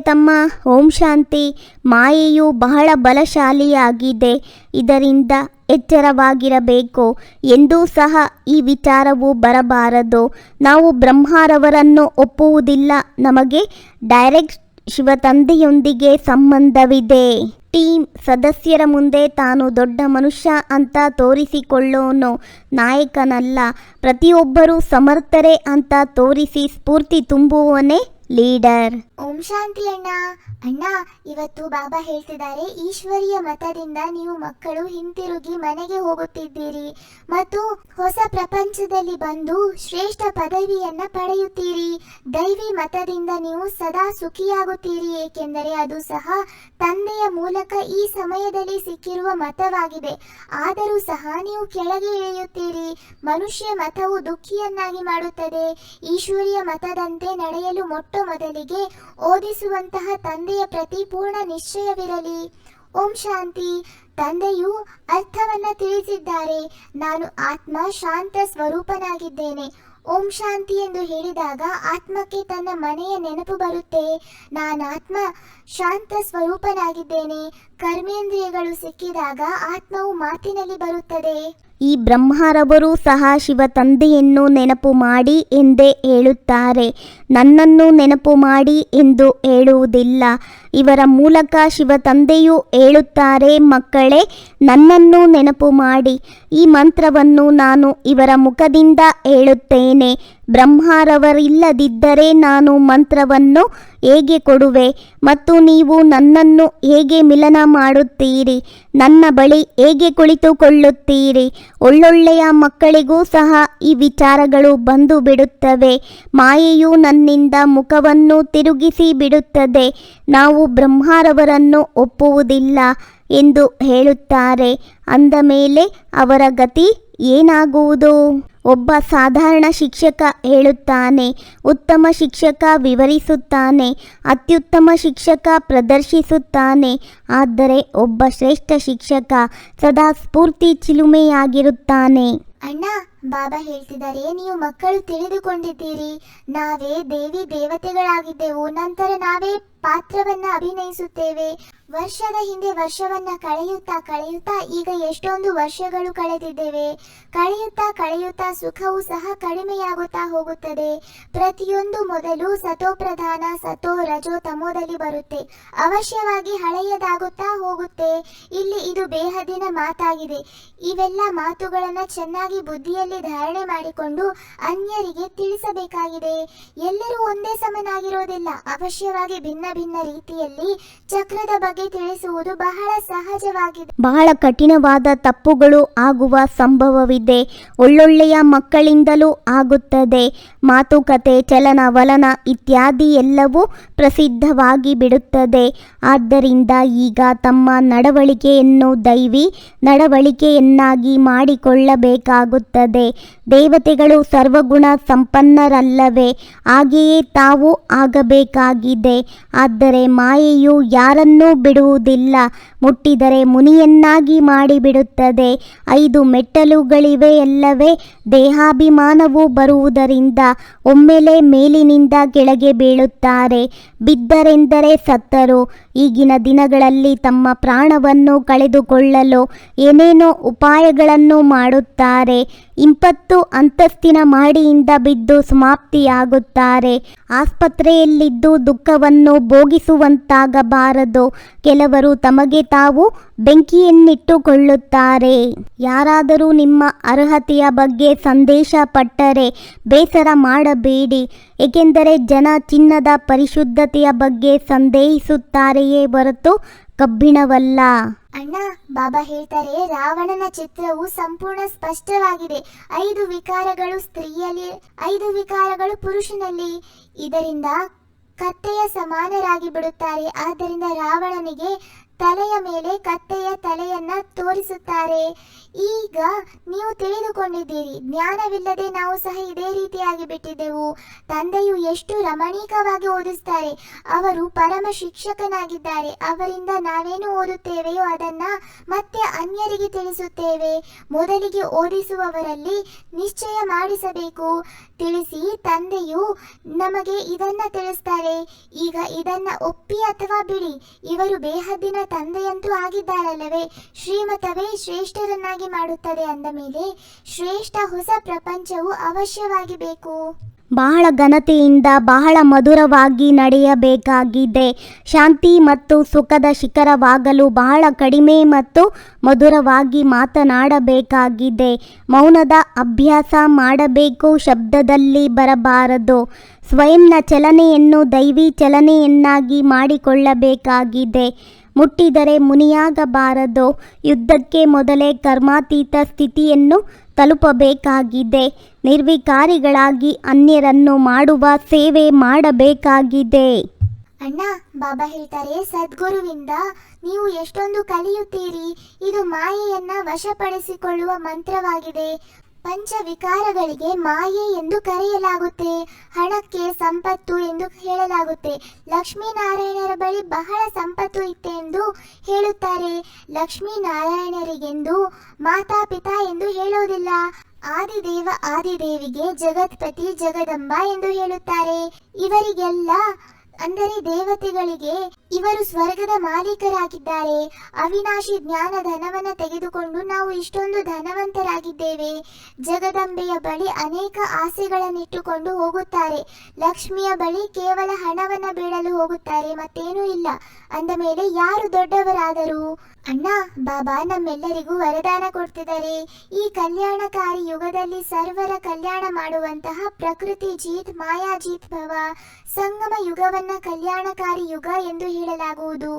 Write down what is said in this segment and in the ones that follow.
ತಮ್ಮ ಓಂ ಶಾಂತಿ ಮಾಯೆಯು ಬಹಳ ಬಲಶಾಲಿಯಾಗಿದೆ. ಇದರಿಂದ ಎಚ್ಚರವಾಗಿರಬೇಕು ಎಂದೂ ಸಹ ಈ ವಿಚಾರವು ಬರಬಾರದು. ನಾವು ಬ್ರಹ್ಮಾರವರನ್ನು ಒಪ್ಪುವುದಿಲ್ಲ. ನಮಗೆ ಡೈರೆಕ್ಟ್ ಶಿವತಂದೆಯೊಂದಿಗೆ ಸಂಬಂಧವಿದೆ. ಟೀಮ್ ಸದಸ್ಯರ ಮುಂದೆ ತಾನು ದೊಡ್ಡ ಮನುಷ್ಯ ಅಂತ ತೋರಿಸಿಕೊಳ್ಳೋನು. ನಾಯಕನಲ್ಲ, ಪ್ರತಿಯೊಬ್ಬರೂ ಸಮರ್ಥರೇ ಅಂತ ತೋರಿಸಿ ಸ್ಫೂರ್ತಿ ತುಂಬುವವನೇ ಲೀಡರ್. ಓಂ ಶಾಂತಿ ಅಣ್ಣ. ಅಣ್ಣ, ಇವತ್ತು ಬಾಬಾ ಹೇಳ್ತಿದ್ದಾರೆ, ಈಶ್ವರಿಯ ಮತದಿಂದ ನೀವು ಮಕ್ಕಳು ಹಿಂತಿರುಗಿ ಮನೆಗೆ ಹೋಗುತ್ತಿದ್ದೀರಿ ಮತ್ತು ಹೊಸ ಪ್ರಪಂಚದಲ್ಲಿ ಬಂದು ಶ್ರೇಷ್ಠ ಪದವಿಯನ್ನ ಪಡೆಯುತ್ತೀರಿ. ದೈವಿ ಮತದಿಂದ ನೀವು ಸದಾ ಸುಖಿಯಾಗುತ್ತೀರಿ, ಏಕೆಂದರೆ ಅದು ಸಹ ತಂದೆಯ ಮೂಲಕ ಈ ಸಮಯದಲ್ಲಿ ಸಿಕ್ಕಿರುವ ಮತವಾಗಿದೆ. ಆದರೂ ಸಹ ನೀವು ಕೆಳಗೆ ಇಳಿಯುತ್ತೀರಿ. ಮನುಷ್ಯ ಮತವು ದುಃಖಿಯನ್ನಾಗಿ ಮಾಡುತ್ತದೆ. ಈಶ್ವರಿಯ ಮತದಂತೆ ನಡೆಯಲು ಮೊಟ್ಟ ಮೊದಲಿಗೆ ಓದಿಸುವಂತಹ ತಂದೆಯ ಪ್ರತಿ ಪೂರ್ಣ ನಿಶ್ಚಯವಿರಲಿ. ಓಂ ಶಾಂತಿ. ತಂದೆಯು ಅರ್ಥವನ್ನ ತಿಳಿಸಿದ್ದಾರೆ. ನಾನು ಆತ್ಮ ಶಾಂತ ಸ್ವರೂಪನಾಗಿದ್ದೇನೆ. ಓಂ ಶಾಂತಿ ಎಂದು ಹೇಳಿದಾಗ ಆತ್ಮಕ್ಕೆ ತನ್ನ ಮನೆಯ ನೆನಪು ಬರುತ್ತೆ. ನಾನಾತ್ಮ ಶಾಂತ ಸ್ವರೂಪನಾಗಿದ್ದೇನೆ. ಕರ್ಮೇಂದ್ರಿಯಗಳು ಸಿಕ್ಕಿದಾಗ ಆತ್ಮವು ಮಾತಿನಲ್ಲಿ ಬರುತ್ತದೆ. ಈ ಬ್ರಹ್ಮರವರು ಸಹ ಶಿವ ತಂದೆಯನ್ನು ನೆನಪು ಮಾಡಿ ಎಂದೇ ಹೇಳುತ್ತಾರೆ. ನನ್ನನ್ನು ನೆನಪು ಮಾಡಿ ಎಂದು ಹೇಳುವುದಿಲ್ಲ. ಇವರ ಮೂಲಕ ಶಿವ ತಂದೆಯು ಹೇಳುತ್ತಾರೆ, ಮಕ್ಕಳೇ, ನನ್ನನ್ನು ನೆನಪು ಮಾಡಿ. ಈ ಮಂತ್ರವನ್ನು ನಾನು ಇವರ ಮುಖದಿಂದ ಹೇಳುತ್ತೇನೆ. ಬ್ರಹ್ಮಾರವರಿಲ್ಲದಿದ್ದರೆ ನಾನು ಮಂತ್ರವನ್ನು ಹೇಗೆ ಕೊಡುವೆ? ಮತ್ತು ನೀವು ನನ್ನನ್ನು ಹೇಗೆ ಮಿಲನ ಮಾಡುತ್ತೀರಿ? ನನ್ನ ಬಳಿ ಹೇಗೆ ಕುಳಿತುಕೊಳ್ಳುತ್ತೀರಿ? ಒಳ್ಳೊಳ್ಳೆಯ ಮಕ್ಕಳಿಗೂ ಸಹ ಈ ವಿಚಾರಗಳು ಬಂದು ಬಿಡುತ್ತವೆ. ಮಾಯೆಯು ನನ್ನಿಂದ ಮುಖವನ್ನು ತಿರುಗಿಸಿ ಬಿಡುತ್ತದೆ. ನಾವು ಬ್ರಹ್ಮರವರನ್ನು ಒಪ್ಪುವುದಿಲ್ಲ ಎಂದು ಹೇಳುತ್ತಾರೆ. ಅಂದ ಮೇಲೆ ಅವರ ಗತಿ ಏನಾಗುವುದು? ಒಬ್ಬ ಸಾಧಾರಣ ಶಿಕ್ಷಕ ಹೇಳುತ್ತಾನೆ, ಉತ್ತಮ ಶಿಕ್ಷಕ ವಿವರಿಸುತ್ತಾನೆ, ಅತ್ಯುತ್ತಮ ಶಿಕ್ಷಕ ಪ್ರದರ್ಶಿಸುತ್ತಾನೆ. ಆದರೆ ಒಬ್ಬ ಶ್ರೇಷ್ಠ ಶಿಕ್ಷಕ ಸದಾ ಸ್ಫೂರ್ತಿ ಚಿಲುಮೆಯಾಗಿರುತ್ತಾನೆ. ಅಣ್ಣ, ಬಾಬಾ ಹೇಳ್ತಿದ್ದಾರೆ, ನೀವು ಮಕ್ಕಳು ತಿಳಿದುಕೊಂಡಿದ್ದೀರಿ. ನಾವೇ ದೇವಿ ದೇವತೆಗಳಾಗಿದ್ದೆವು, ನಂತರ ನಾವೇ ಪಾತ್ರವನ್ನ ಅಭಿನಯಿಸುತ್ತೇವೆ. ವರ್ಷದ ಹಿಂದೆ ವರ್ಷವನ್ನ ಕಳೆಯುತ್ತಾ ಕಳೆಯುತ್ತಾ ಈಗ ಎಷ್ಟೊಂದು ವರ್ಷಗಳು ಕಳೆದಿದ್ದೇವೆ. ಕಳೆಯುತ್ತಾ ಕಳೆಯುತ್ತಾ ಸುಖವು ಸಹ ಕಡಿಮೆಯಾಗುತ್ತಾ ಹೋಗುತ್ತದೆ. ಪ್ರತಿಯೊಂದು ಮೊದಲು ಸತೋ ಪ್ರಧಾನ, ಸತೋ ರಜೋ ತಮೋದಲ್ಲಿ ಬರುತ್ತೆ. ಅವಶ್ಯವಾಗಿ ಹಳೆಯದಾಗುತ್ತಾ ಹೋಗುತ್ತೆ. ಇಲ್ಲಿ ಇದು ಬೇಹದಿನ ಮಾತಾಗಿದೆ. ಇವೆಲ್ಲ ಮಾತುಗಳನ್ನ ಚೆನ್ನಾಗಿ ಬುದ್ಧಿಯಲ್ಲಿ ಧಾರಣೆ ಮಾಡಿಕೊಂಡು ಅನ್ಯರಿಗೆ ತಿಳಿಸಬೇಕಾಗಿದೆ. ಎಲ್ಲರೂ ಒಂದೇ ಸಮನಾಗಿರೋದಿಲ್ಲ. ಅವಶ್ಯವಾಗಿ ಭಿನ್ನ ಭಿನ್ನ ರೀತಿಯಲ್ಲಿ ಚಕ್ರದ ತಿಳಿಸುವುದು ಬಹಳ ಸಹಜವಾಗಿದೆ. ಬಹಳ ಕಠಿಣವಾದ ತಪ್ಪುಗಳು ಆಗುವ ಸಂಭವವಿದೆ. ಒಳ್ಳೊಳ್ಳೆಯ ಮಕ್ಕಳಿಂದಲೂ ಆಗುತ್ತದೆ. ಮಾತುಕತೆ ಚಲನವಲನ ಇತ್ಯಾದಿ ಎಲ್ಲವೂ ಪ್ರಸಿದ್ಧವಾಗಿ ಬಿಡುತ್ತದೆ. ಆದ್ದರಿಂದ ಈಗ ತಮ್ಮ ನಡವಳಿಕೆಯನ್ನು ದೈವಿ ನಡವಳಿಕೆಯನ್ನಾಗಿ ಮಾಡಿಕೊಳ್ಳಬೇಕಾಗುತ್ತದೆ. ದೇವತೆಗಳು ಸರ್ವಗುಣ ಸಂಪನ್ನರಲ್ಲವೇ? ಹಾಗೆಯೇ ತಾವು ಆಗಬೇಕಾಗಿದೆ. ಆದರೆ ಮಾಯೆಯು ಯಾರನ್ನೂ ಬಿಡುವುದಿಲ್ಲ. ಮುಟ್ಟಿದರೆ ಮುನಿಯನ್ನಾಗಿ ಮಾಡಿಬಿಡುತ್ತದೆ. ಐದು ಮೆಟ್ಟಲುಗಳಿವೆ ಎಲ್ಲವೇ ದೇಹಾಭಿಮಾನವು ಬರುವುದರಿಂದ ಒಮ್ಮೆಲೆ ಮೇಲಿನಿಂದ ಕೆಳಗೆ ಬೀಳುತ್ತಾರೆ. ಬಿದ್ದರೆಂದರೆ ಸತ್ತರು. ಈಗಿನ ದಿನಗಳಲ್ಲಿ ತಮ್ಮ ಪ್ರಾಣವನ್ನು ಕಳೆದುಕೊಳ್ಳಲು ಏನೇನೋ ಉಪಾಯಗಳನ್ನು ಮಾಡುತ್ತಾರೆ. ಇಪ್ಪತ್ತು ಅಂತಸ್ತಿನ ಮಾಡಿಯಿಂದ ಬಿದ್ದು ಸಮಾಪ್ತಿಯಾಗುತ್ತಾರೆ. ಆಸ್ಪತ್ರೆಯಲ್ಲಿದ್ದು ದುಃಖವನ್ನು ಭೋಗಿಸುವಂತಾಗಬಾರದು. ಕೆಲವರು ತಮಗೆ ತಾವು ಬೆಂಕಿಯನ್ನಿಟ್ಟುಕೊಳ್ಳುತ್ತಾರೆ. ಯಾರಾದರೂ ನಿಮ್ಮ ಅರ್ಹತೆಯ ಬಗ್ಗೆ ಸಂದೇಶ ಪಟ್ಟರೆ ಬೇಸರ ಮಾಡಬೇಡಿ. ಏಕೆಂದರೆ ಜನ ಚಿನ್ನದ ಪರಿಶುದ್ಧತೆಯ ಬಗ್ಗೆ ಸಂದೇಹಿಸುತ್ತಾರೆಯೇ ಹೊರತು ಕಬ್ಬಿಣವಲ್ಲ. ಅಣ್ಣ, ಬಾಬಾ ಹೇಳ್ತಾರೆ, ರಾವಣನ ಚಿತ್ರವು ಸಂಪೂರ್ಣ ಸ್ಪಷ್ಟವಾಗಿದೆ. ಐದು ವಿಕಾರಗಳು ಸ್ತ್ರೀಯಲ್ಲಿ, ಐದು ವಿಕಾರಗಳು ಪುರುಷನಲ್ಲಿ. ಇದರಿಂದ ಕತ್ತೆಯ ಸಮಾನರಾಗಿ ಬಿಡುತ್ತಾರೆ. ಆದ್ದರಿಂದ ರಾವಣನಿಗೆ ತಲೆಯ ಮೇಲೆ ಕತ್ತೆಯ ತಲೆಯನ್ನ ತೋರಿಸುತ್ತಾರೆ. ಈಗ ನೀವು ತಿಳಿದುಕೊಂಡಿದ್ದೀರಿ, ಜ್ಞಾನವಿಲ್ಲದೆ ನಾವು ಸಹ ಇದೇ ರೀತಿಯಾಗಿ ಬಿಟ್ಟಿದ್ದೆವು. ತಂದೆಯು ಎಷ್ಟು ರಮಣೀಕವಾಗಿ ಓದಿಸ್ತಾರೆ, ಅವರು ಪರಮ ಶಿಕ್ಷಕನಾಗಿದ್ದಾರೆ, ಅವರಿಂದ ನಾವೇನು ಓದುತ್ತೇವೆಯೋ ಅದನ್ನ ಮತ್ತೆ ಅನ್ಯರಿಗೆ ತಿಳಿಸುತ್ತೇವೆ. ಮೊದಲಿಗೆ ಓದಿಸುವವರಲ್ಲಿ ನಿಶ್ಚಯ ಮಾಡಿಸಬೇಕು. ತಿಳಿಸಿ ತಂದೆಯು ನಮಗೆ ಇದನ್ನ ತಿಳಿಸ್ತಾರೆ. ಈಗ ಇದನ್ನ ಒಪ್ಪಿ ಅಥವಾ ಬಿಡಿ. ಇವರು ಬೇಹದ್ದಿನ ತಂದೆಯಂತೂ ಆಗಿದ್ದಾರಲ್ಲವೇ? ಶ್ರೀಮತವೇ ಶ್ರೇಷ್ಠರನ್ನಾಗಿ ಮಾಡುತ್ತದೆ ಅಂದ ಮೇಲೆ ಶ್ರೇಷ್ಠ ಹೊಸ ಪ್ರಪಂಚವು ಅವಶ್ಯವಾಗಿ ಬೇಕು. ಬಹಳ ಘನತೆಯಿಂದ ಬಹಳ ಮಧುರವಾಗಿ ನಡೆಯಬೇಕಾಗಿದೆ. ಶಾಂತಿ ಮತ್ತು ಸುಖದ ಶಿಖರವಾಗಲು ಬಹಳ ಕಡಿಮೆ ಮತ್ತು ಮಧುರವಾಗಿ ಮಾತನಾಡಬೇಕಾಗಿದೆ. ಮೌನದ ಅಭ್ಯಾಸ ಮಾಡಬೇಕು ಶಬ್ದದಲ್ಲಿ ಬರಬಾರದು. ಸ್ವಯಂನ ಚಲನೆಯನ್ನು ದೈವಿ ಚಲನೆಯನ್ನಾಗಿ ಮಾಡಿಕೊಳ್ಳಬೇಕಾಗಿದೆ. ಮುಟ್ಟಿದರೆ ಮುನಿಯಾಗಬಾರದು. ಯುದ್ಧಕ್ಕೆ ಮೊದಲೇ ಕರ್ಮಾತೀತ ಸ್ಥಿತಿಯನ್ನು ತಲುಪಬೇಕಾಗಿದೆ. ನಿರ್ವಿಕಾರಿಗಳಾಗಿ ಅನ್ಯರನ್ನು ಮಾಡುವ ಸೇವೆ ಮಾಡಬೇಕಾಗಿದೆ. ಅಣ್ಣ, ಬಾಬಾ ಹೇಳ್ತಾರೆ, ಸದ್ಗುರುವಿಂದ ನೀವು ಎಷ್ಟೊಂದು ಕಲಿಯುತ್ತೀರಿ. ಇದು ಮಾಯೆಯನ್ನ ವಶಪಡಿಸಿಕೊಳ್ಳುವ ಮಂತ್ರವಾಗಿದೆ. ಪಂಚ ವಿಕಾರಗಳಿಗೆ ಮಾಯೆ ಎಂದು ಕರೆಯಲಾಗುತ್ತೆ, ಹಣಕ್ಕೆ ಸಂಪತ್ತು ಎಂದು ಹೇಳಲಾಗುತ್ತೆ. ಲಕ್ಷ್ಮೀನಾರಾಯಣರ ಬಳಿ ಬಹಳ ಸಂಪತ್ತು ಇತ್ತೆ ಎಂದು ಹೇಳುತ್ತಾರೆ. ಲಕ್ಷ್ಮೀನಾರಾಯಣರಿಗೆಂದು ಮಾತಾಪಿತಾ ಎಂದು ಹೇಳೋದಿಲ್ಲ. ಆದಿದೇವ ಆದಿದೇವಿಗೆ ಜಗತ್ಪತಿ ಜಗದಂಬ ಎಂದು ಹೇಳುತ್ತಾರೆ. ಇವರಿಗೆಲ್ಲ ಅಂದರೆ ದೇವತೆಗಳಿಗೆ ಇವರು ಸ್ವರ್ಗದ ಮಾಲೀಕರಾಗಿದ್ದಾರೆ. ಅವಿನಾಶಿ ಜ್ಞಾನ ಧನವನ್ನ ತೆಗೆದುಕೊಂಡು ನಾವು ಇಷ್ಟೊಂದು ಧನವಂತರಾಗಿದ್ದೇವೆ. ಜಗದಂಬೆಯ ಬಳಿ ಅನೇಕ ಆಸೆಗಳನ್ನಿಟ್ಟುಕೊಂಡು ಹೋಗುತ್ತಾರೆ. ಲಕ್ಷ್ಮಿಯ ಬಳಿ ಕೇವಲ ಹಣವನ್ನ ಬೇಡಲು ಹೋಗುತ್ತಾರೆ, ಮತ್ತೇನೂ ಇಲ್ಲ. ಅಂದ ಮೇಲೆ ಯಾರು ದೊಡ್ಡವರಾದರು? ಅಣ್ಣ, ಬಾಬಾ ನಮ್ಮೆಲ್ಲರಿಗೂ ವರದಾನ ಕೊಡ್ತಿದ್ದಾರೆ. ಈ ಕಲ್ಯಾಣಕಾರಿ ಯುಗದಲ್ಲಿ ಸರ್ವರ ಕಲ್ಯಾಣ ಮಾಡುವಂತಹ ಪ್ರಕೃತಿ ಜೀತ್ ಮಾಯಾಜೀತ್ ಭವ, ಸಂಗಮ ಯುಗವನ್ನ ಕಲ್ಯಾಣಕಾರಿ ಯುಗ ಎಂದು ಹೇಳಲಾಗುವುದು.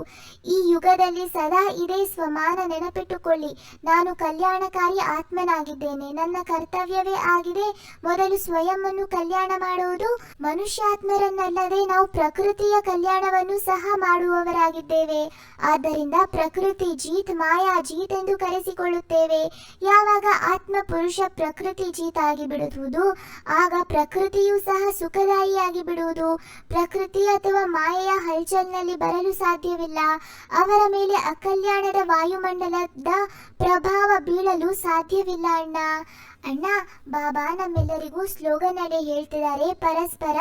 ಈ ಯುಗದಲ್ಲಿ ಸದಾ ಇದೇ ಸ್ವಮಾನ ನೆನಪಿಟ್ಟುಕೊಳ್ಳಿ. ನಾನು ಕಲ್ಯಾಣಕಾರಿ ಆತ್ಮನಾಗಿದ್ದೇನೆ. ನನ್ನ ಕರ್ತವ್ಯವೇ ಆಗಿದೆ. ಮೊದಲು ಸ್ವಯಂ ಕಲ್ಯಾಣ ಮಾಡುವುದು. ಮನುಷ್ಯಾತ್ಮರನ್ನಲ್ಲದೆ ನಾವು ಪ್ರಕೃತಿಯ ಕಲ್ಯಾಣವನ್ನು ಸಹ ಮಾಡುವವರಾಗಿದ್ದೇವೆ. ಆದ್ದರಿಂದ ಪ್ರಕೃತಿ ಜೀತ್ ಮಾಯಾ ಜೀತ್ ಎಂದು ಕರೆಸಿಕೊಳ್ಳುತ್ತೇವೆ. ಯಾವಾಗ ಆತ್ಮ ಪುರುಷ ಪ್ರಕೃತಿ ಜೀತ್ ಆಗಿ ಬಿಡುವುದು ಆಗ ಪ್ರಕೃತಿಯು ಸಹ ಸುಖದಾಯಿಯಾಗಿ ಬಿಡುವುದು ಪ್ರಕೃತಿ ಅಥವಾ ಮಾಯೆಯ ಹಲ್ಚಲ್ನಲ್ಲಿ ಬರಲು ಸಾಧ್ಯವಿಲ್ಲ. ಅವರ ಮೇಲೆ ಅಕಲ್ಯಾಣದ ವಾಯುಮಂಡಲದ ಪ್ರಭಾವ ಬೀಳಲು ಸಾಧ್ಯವಿಲ್ಲ ಅಣ್ಣ. ಅಣ್ಣ, ಬಾಬಾ ನಮ್ಮೆಲ್ಲರಿಗೂ ಸ್ಲೋಗನ್ ಅಡಿ ಹೇಳ್ತಿದ್ದಾರೆ. ಪರಸ್ಪರ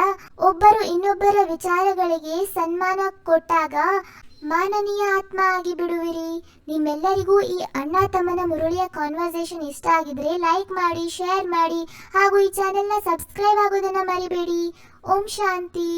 ಒಬ್ಬರು ಇನ್ನೊಬ್ಬರ ವಿಚಾರಗಳಿಗೆ ಸನ್ಮಾನ ಕೊಟ್ಟಾಗ ಮಾನನೀಯ ಆತ್ಮ ಆಗಿ ಬಿಡುವಿರಿ ನಿಮ್ಮೆಲ್ಲರಿಗೂ ಈ ಅಣ್ಣ ತಮ್ಮನ ಮುರುಳಿಯ ಕಾನ್ವರ್ಸೇಷನ್ ಇಷ್ಟ ಆಗಿದ್ರೆ ಲೈಕ್ ಮಾಡಿ ಶೇರ್ ಮಾಡಿ ಹಾಗೂ ಈ ಚಾನೆಲ್ನ ಸಬ್ಸ್ಕ್ರೈಬ್ ಆಗೋದನ್ನ ಮರಿಬೇಡಿ. ಓಂ ಶಾಂತಿ.